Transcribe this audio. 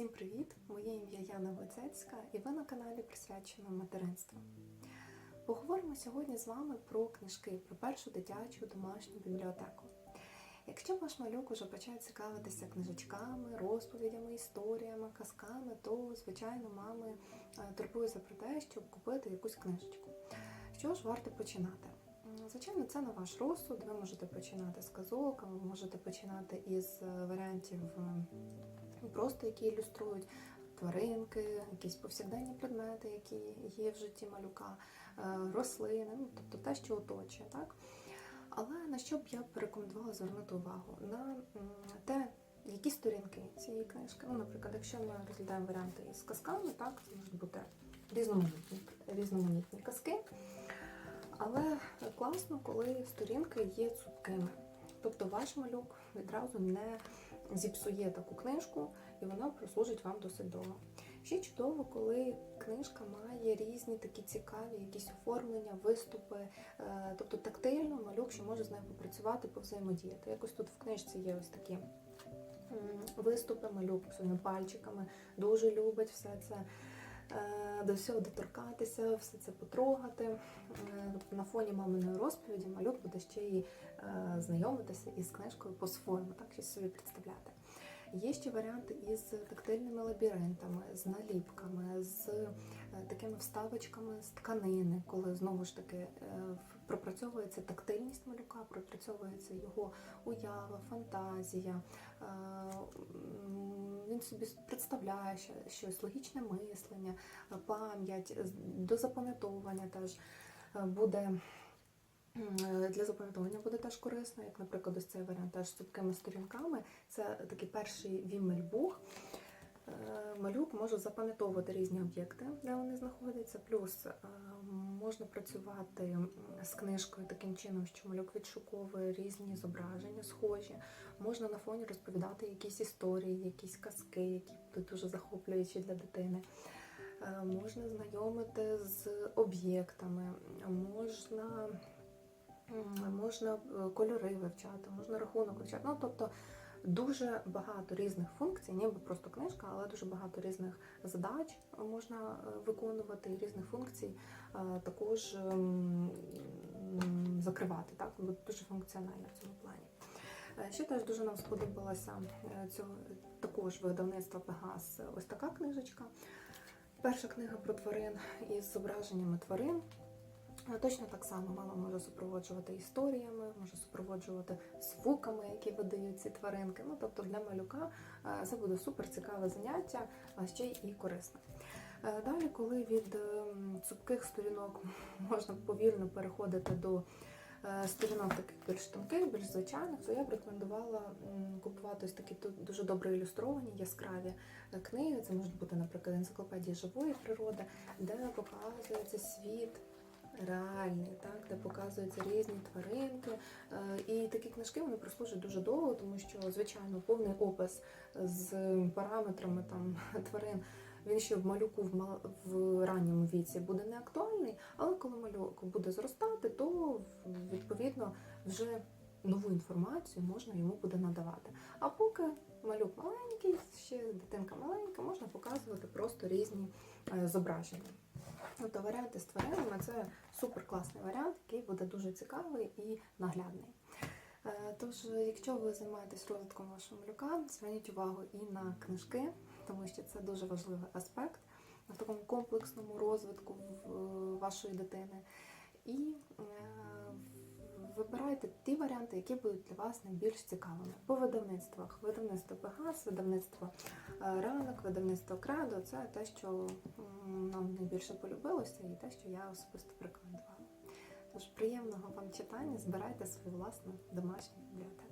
Всім привіт! Моє ім'я Яна Воцецька і ви на каналі присвяченому материнству. Поговоримо сьогодні з вами про книжки, про першу дитячу домашню бібліотеку. Якщо ваш малюк уже почає цікавитися книжечками, розповідями, історіями, казками, то, звичайно, мами е, турбуються про те, щоб купити якусь книжечку. Що ж варто починати? Звичайно, це на ваш розсуд. Ви можете починати з казок, ви можете починати із е, варіантів просто які ілюструють тваринки, якісь повсякденні предмети, які є в житті малюка, е, рослини, ну, тобто те, що оточує. Так? Але на що б я б рекомендувала звернути увагу? На те, які сторінки цієї книжки. Ну, наприклад, якщо ми розглядаємо варіанти із казками, так, це можуть бути різноманітні, різноманітні казки. Але класно, коли сторінки є цупкими. Тобто ваш малюк відразу не зіпсує таку книжку, і вона прослужить вам досить довго. Ще чудово, коли книжка має різні такі цікаві якісь оформлення, виступи, е, тобто тактильно малюк ще може з нею попрацювати, повзаємодіяти. Якось тут в книжці є ось такі виступи, малюк своїми пальчиками дуже любить все це. Е, До всього доторкатися, все це потрогати. Е, на фоні маминої розповіді малюк буде ще й е, знайомитися із книжкою по-своєму, так щось собі представляти. Є ще варіанти із тактильними лабіринтами, з наліпками, з е, такими вставочками з тканини, коли знову ж таки е, пропрацьовується тактильність малюка, пропрацьовується його уява, фантазія. е, Він собі представляє щось, логічне мислення, пам'ять, до запам'ятовування теж буде. М, Для запам'ятовування буде теж корисно, як, наприклад, ось цей варіант теж з цупкими сторінками. Це такий перший вімельбух. Е, Малюк може запам'ятовувати різні об'єкти, де вони знаходяться. Плюс е, можна працювати з книжкою таким чином, що малюк відшуковує різні зображення, схожі. Можна на фоні розповідати якісь історії, якісь казки, які будуть дуже захоплюючі для дитини. Е, Можна знайомити з об'єктами, можна можна е, кольори вивчати, можна рахунок вивчати. Ну, тобто дуже багато різних функцій, ніби просто книжка, але дуже багато різних задач можна е, виконувати, і різних функцій е, також ем, закривати. Так? Дуже функціонально в цьому плані. Ще теж дуже нам сподобалася цього також видавництва Пегас ось така книжечка. Перша книга про тварин із зображеннями тварин. Точно так само мама може супроводжувати історіями, може супроводжувати звуками, які видають ці тваринки. Ну, тобто для малюка е, це буде супер цікаве заняття, а ще й корисне. Е, Далі, коли від ем, цупких сторінок можна повільно переходити до е, сторінок таких більш тонких, більш звичайних, то я б рекомендувала купувати ось такі дуже добре ілюстровані, яскраві книги. Це можуть бути, наприклад, енциклопедії живої природи, де показується світ реальний, так, де показуються різні тваринки. Е, І такі книжки вони прослужать дуже довго, тому що, звичайно, повний опис з параметрами там тварин. Він ще в малюку в, мал... в ранньому віці буде не актуальний, але коли малюк буде зростати, то відповідно вже нову інформацію можна йому буде надавати. А поки малюк маленький, ще дитинка маленька, можна показувати просто різні е, зображення. Тобто варіанти з тваринами це супер класний варіант, який буде дуже цікавий і наглядний. Е, Тож, якщо ви займаєтесь розвитком вашого малюка, зверніть увагу і на книжки, тому що це дуже важливий аспект в такому комплексному розвитку вашої дитини. І е, вибирайте ті варіанти, які будуть для вас найбільш цікавими. По видавництвах. Видавництво Пегас, видавництво е, Ранок, видавництво Кредо це те, що нам найбільше полюбилося, і те, що я особисто порекомендувала. Тож приємного вам читання, збирайте свою власну домашню бібліотеку.